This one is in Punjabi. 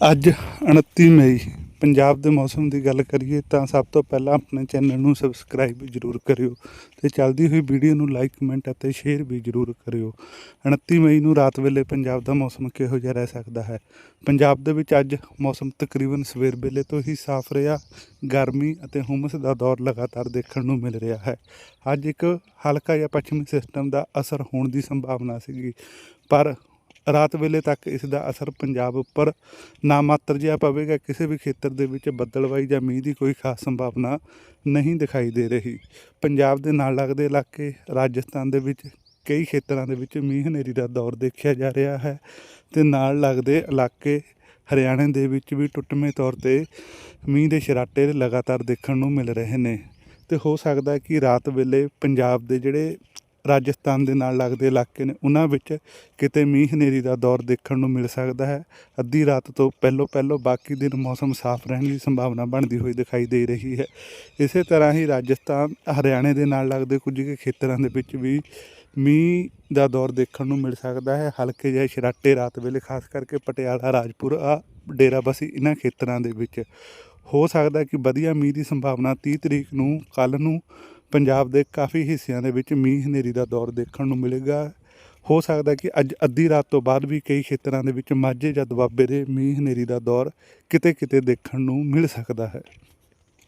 ਅੱਜ 29 ਮਈ, ਪੰਜਾਬ ਦੇ ਮੌਸਮ ਦੀ ਗੱਲ ਕਰੀਏ ਤਾਂ ਸਭ ਤੋਂ ਪਹਿਲਾਂ ਆਪਣੇ ਚੈਨਲ ਨੂੰ ਸਬਸਕ੍ਰਾਈਬ ਜ਼ਰੂਰ ਕਰਿਓ ਤੇ ਚੱਲਦੀ ਹੋਈ ਵੀਡੀਓ ਨੂੰ ਲਾਈਕ, ਕਮੈਂਟ ਅਤੇ ਸ਼ੇਅਰ ਵੀ ਜ਼ਰੂਰ ਕਰਿਓ। 29 ਮਈ ਨੂੰ ਰਾਤ ਵੇਲੇ ਪੰਜਾਬ ਦਾ ਮੌਸਮ ਕਿਹੋ ਜਿਹਾ ਰਹਿ ਸਕਦਾ ਹੈ? ਪੰਜਾਬ ਦੇ ਵਿੱਚ ਅੱਜ ਮੌਸਮ ਤਕਰੀਬਨ ਸਵੇਰ ਵੇਲੇ ਤੋਂ ਹੀ ਸਾਫ਼ ਰਿਹਾ, ਗਰਮੀ ਅਤੇ ਹੁਮਸ ਦਾ ਦੌਰ ਲਗਾਤਾਰ ਦੇਖਣ ਨੂੰ ਮਿਲ ਰਿਹਾ ਹੈ। ਅੱਜ ਇੱਕ ਹਲਕਾ ਜਿਹਾ ਪੱਛਮੀ ਸਿਸਟਮ ਦਾ ਅਸਰ ਹੋਣ ਦੀ ਸੰਭਾਵਨਾ ਸੀਗੀ, ਪਰ ਰਾਤ ਵੇਲੇ ਤੱਕ ਇਸ ਦਾ ਅਸਰ ਪੰਜਾਬ ਉੱਪਰ ਨਾ ਮਾਤਰ ਜਿਹਾ ਪਵੇਗਾ, ਕਿਸੇ ਵੀ ਖੇਤਰ ਦੇ ਵਿੱਚ ਬੱਦਲਵਾਈ ਜਾਂ ਮੀਂਹ ਦੀ ਕੋਈ ਖਾਸ ਸੰਭਾਵਨਾ ਨਹੀਂ ਦਿਖਾਈ ਦੇ ਰਹੀ। ਪੰਜਾਬ ਦੇ ਨਾਲ ਲੱਗਦੇ ਇਲਾਕੇ, ਰਾਜਸਥਾਨ ਦੇ ਵਿੱਚ ਕਈ ਖੇਤਰਾਂ ਦੇ ਵਿੱਚ ਮੀਂਹ ਹਨੇਰੀ ਦਾ ਦੌਰ ਦੇਖਿਆ ਜਾ ਰਿਹਾ ਹੈ ਤੇ ਨਾਲ ਲੱਗਦੇ ਇਲਾਕੇ ਹਰਿਆਣੇ ਦੇ ਵਿੱਚ ਵੀ ਟੁੱਟਵੇਂ ਤੌਰ ਤੇ ਮੀਂਹ ਦੇ ਸ਼ਰਾਟੇ ਲਗਾਤਾਰ ਦੇਖਣ ਨੂੰ ਮਿਲ ਰਹੇ ਨੇ। ਤੇ ਹੋ ਸਕਦਾ ਹੈ ਕਿ ਰਾਤ ਵੇਲੇ ਪੰਜਾਬ ਦੇ ਜਿਹੜੇ ਰਾਜਸਥਾਨ ਦੇ ਨਾਲ ਲੱਗਦੇ ਇਲਾਕੇ ਨੇ, ਉਹਨਾਂ ਵਿੱਚ ਕਿਤੇ ਮੀਂਹ ਹਨੇਰੀ ਦਾ ਦੌਰ ਦੇਖਣ ਨੂੰ ਮਿਲ ਸਕਦਾ ਹੈ। ਅੱਧੀ ਰਾਤ ਤੋਂ ਪਹਿਲਾਂ ਪਹਿਲਾਂ ਬਾਕੀ ਦਿਨ ਮੌਸਮ ਸਾਫ਼ ਰਹਿਣ ਦੀ ਸੰਭਾਵਨਾ ਬਣਦੀ ਹੋਈ ਦਿਖਾਈ ਦੇ ਰਹੀ ਹੈ। ਇਸੇ ਤਰ੍ਹਾਂ ਹੀ ਰਾਜਸਥਾਨ, ਹਰਿਆਣੇ ਦੇ ਨਾਲ ਲੱਗਦੇ ਕੁਝ ਕੁ ਖੇਤਰਾਂ ਦੇ ਵਿੱਚ ਵੀ ਮੀਂਹ ਦਾ ਦੌਰ ਦੇਖਣ ਨੂੰ ਮਿਲ ਸਕਦਾ ਹੈ। ਹਲਕੇ ਜਿਹੇ ਸ਼ਰਾਟੇ ਰਾਤ ਵੇਲੇ, ਖਾਸ ਕਰਕੇ ਪਟਿਆਲਾ, ਰਾਜਪੁਰ, ਆ ਡੇਰਾਬੱਸੀ ਇਹਨਾਂ ਖੇਤਰਾਂ ਦੇ ਵਿੱਚ। ਹੋ ਸਕਦਾ ਕਿ ਵਧੀਆ ਮੀਂਹ ਦੀ ਸੰਭਾਵਨਾ 30 ਤਰੀਕ ਨੂੰ ਕੱਲ ਨੂੰ ਪੰਜਾਬ ਦੇ ਕਾਫੀ ਹਿੱਸਿਆਂ ਦੇ ਵਿੱਚ ਮੀਂਹ ਹਨੇਰੀ ਦਾ ਦੌਰ ਦੇਖਣ ਨੂੰ ਮਿਲੇਗਾ। ਹੋ ਸਕਦਾ ਕਿ ਅੱਜ ਅੱਧੀ ਰਾਤ ਤੋਂ ਬਾਅਦ ਵੀ ਕਈ ਖੇਤਰਾਂ ਦੇ ਵਿੱਚ ਮਾਝੇ ਜਾਂ ਦੁਆਬੇ ਦੇ ਮੀਂਹ ਹਨੇਰੀ ਦਾ ਦੌਰ ਕਿਤੇ ਕਿਤੇ ਦੇਖਣ ਨੂੰ ਮਿਲ ਸਕਦਾ ਹੈ।